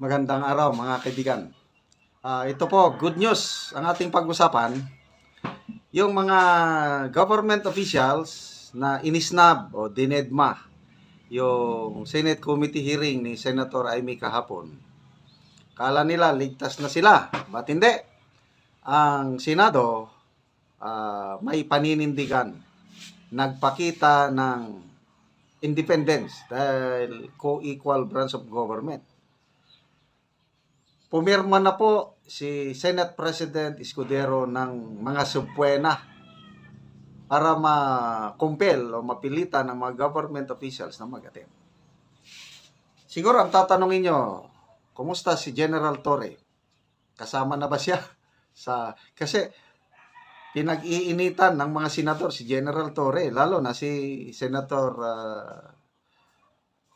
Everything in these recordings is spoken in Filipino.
Magandang araw mga kaibigan. Ah, ito po, good news ang ating pag-usapan. Yung mga government officials na inisnab o dinedma yung Senate Committee hearing ni Senator Amy kahapon. Kala nila ligtas na sila. Ba't hindi? Ang Senado ah, may paninindigan. Nagpakita ng independence dahil co-equal branch of government. Pumirma na po si Senate President Escudero ng mga subpuena para ma-compel o mapilitan ng mga government officials na mag-attend. Siguro ang tatanungin nyo, kumusta si General Torre? Kasama na ba siya? sa Kasi pinag-iinitan ng mga senador si General Torre, lalo na si Senator ah,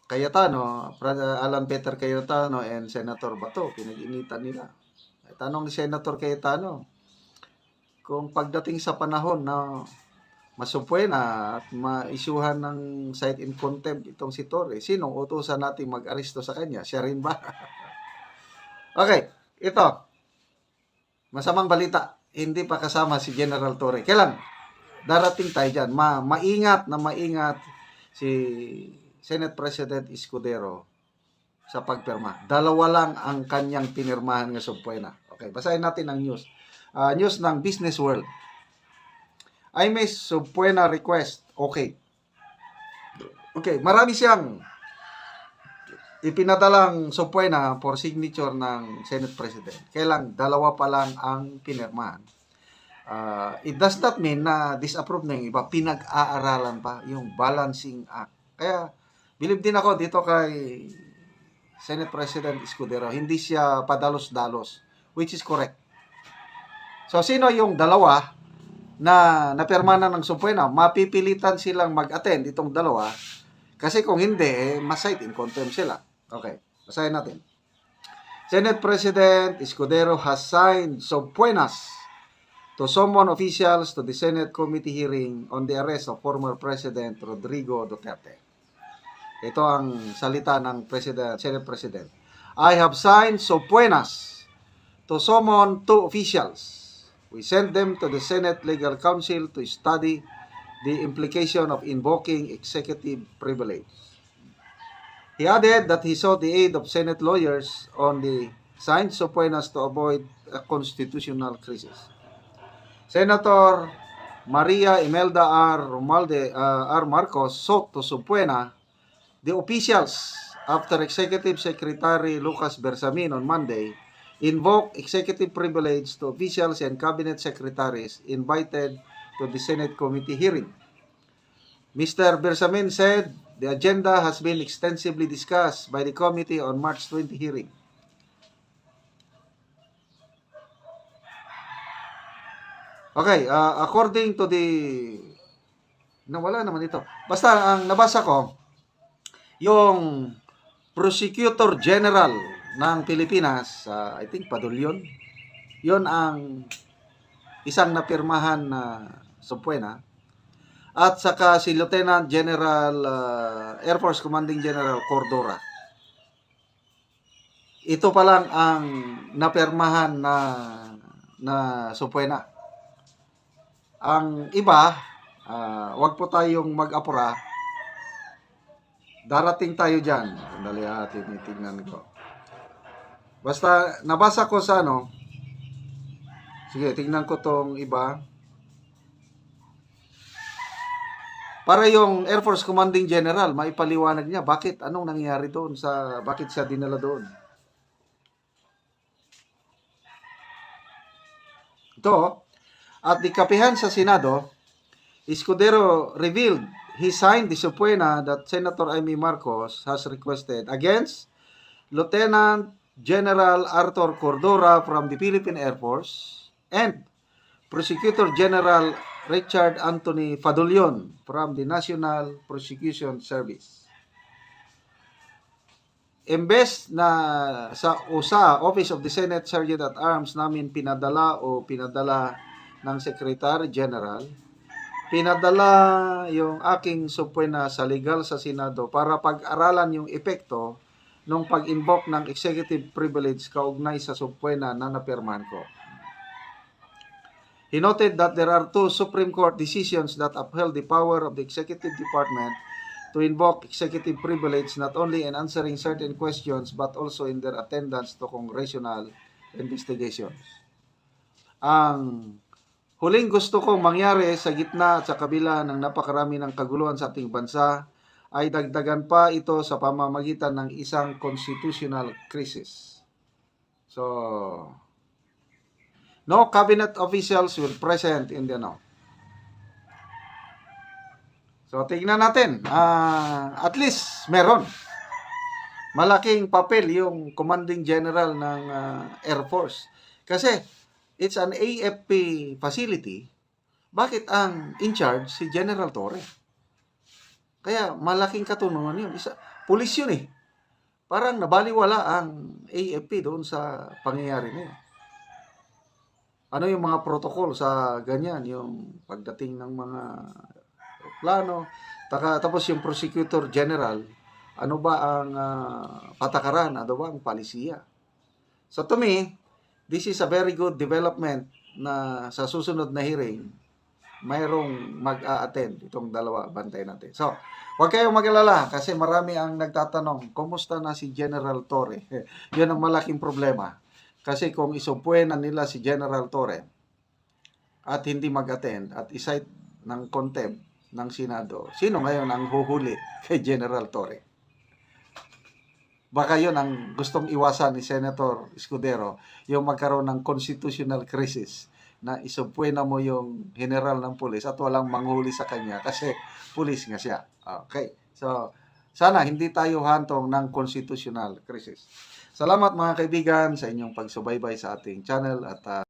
Cayetano, Fra- Alan Peter Cayetano and Senator Bato, pinag-initan nila. Tanong ni Senator Cayetano, kung pagdating sa panahon na masupwe na at maisyuhan ng cite in contempt itong si Torre, sinong utusan natin mag-aresto sa kanya? Siya rin ba? okay, ito. Masamang balita, hindi pa kasama si General Torre. Kailan? Darating tayo dyan. Ma maingat na maingat si Senate President Escudero sa pagpirma. Dalawa lang ang kanyang pinirmahan ng subpoena. Okay, basahin natin ang news. Ah, news ng Business World. I may subpoena request. Okay. Okay, marami siyang ipinadalang subpoena for signature ng Senate President. Kailang dalawa pa lang ang pinirmahan. Ah, it does not mean na disapprove na yung iba. Pinag-aaralan pa yung balancing act. Kaya, believe din ako dito kay Senate President Escudero. Hindi siya padalos-dalos, which is correct. So, sino yung dalawa na napirma na ng subpoena? Mapipilitan silang mag-attend itong dalawa kasi kung hindi, eh, masite in contempt sila. Okay, basahin natin. Senate President Escudero has signed subpoenas to summon officials to the Senate committee hearing on the arrest of former President Rodrigo Duterte. Ito ang salita ng President, Senate President. I have signed subpoenas to summon two officials. We sent them to the Senate Legal Counsel to study the implication of invoking executive privilege. He added that he sought the aid of Senate lawyers on the signed subpoenas to avoid a constitutional crisis. Senator Maria Imelda R. Romalde, uh, R. Marcos sought to subpoena the officials after Executive Secretary Lucas Bersamin on Monday invoked executive privilege to officials and cabinet secretaries invited to the Senate committee hearing. Mr. Bersamin said the agenda has been extensively discussed by the committee on March 20 hearing. Okay, uh, according to the nawala naman ito. Basta ang nabasa ko yung Prosecutor General ng Pilipinas, uh, I think Padulyon, yon ang isang napirmahan na subpoena at saka si Lieutenant General uh, Air Force Commanding General Cordora. Ito pa lang ang napirmahan na na subpoena. Ang iba, ah, wag po tayong mag-apura. Darating tayo dyan. Sandali ha, tinitingnan ko. Basta, nabasa ko sa ano, sige, tingnan ko tong iba. Para yung Air Force Commanding General, maipaliwanag niya bakit, anong nangyari doon sa, bakit siya dinala doon. Ito, at di kapihan sa Senado, Escudero revealed he signed the subpoena that Senator Amy Marcos has requested against Lieutenant General Arthur Cordora from the Philippine Air Force and Prosecutor General Richard Anthony Fadulion from the National Prosecution Service. Imbes na sa USA, Office of the Senate Sergeant at Arms namin pinadala o pinadala ng Secretary General, pinadala yung aking subpoena sa legal sa Senado para pag-aralan yung epekto nung pag-invoke ng executive privilege kaugnay sa subpoena na napirmahan ko. He noted that there are two Supreme Court decisions that upheld the power of the executive department to invoke executive privilege not only in answering certain questions but also in their attendance to congressional investigations. Ang huling gusto kong mangyari sa gitna at sa kabila ng napakarami ng kaguluhan sa ating bansa ay dagdagan pa ito sa pamamagitan ng isang constitutional crisis. So, no cabinet officials will present in the no. So, tingnan natin. Ah, at least, meron. Malaking papel yung commanding general ng ah, Air Force. Kasi, it's an AFP facility. Bakit ang in charge si General Torre? Kaya malaking katunungan yun. Isa, pulis yun eh. Parang nabaliwala ang AFP doon sa pangyayari na. Ano yung mga protocol sa ganyan? Yung pagdating ng mga plano. Taka, tapos yung prosecutor general, ano ba ang ah, patakaran? Ano ba ang palisiya? So to me, this is a very good development na sa susunod na hearing, mayroong mag-a-attend itong dalawa, bantay natin. So, huwag kayong mag-alala kasi marami ang nagtatanong, kumusta na si General Torre? Yun ang malaking problema. Kasi kung isumpuenan nila si General Torre at hindi mag-attend at isite ng contempt ng Senado, sino ngayon ang huhuli kay General Torre? Baka yun ang gustong iwasan ni Senator Escudero, yung magkaroon ng constitutional crisis na isumpuena mo yung general ng pulis at walang manghuli sa kanya kasi pulis nga siya. Okay. So, sana hindi tayo hantong ng constitutional crisis. Salamat mga kaibigan sa inyong pagsubaybay sa ating channel at ah,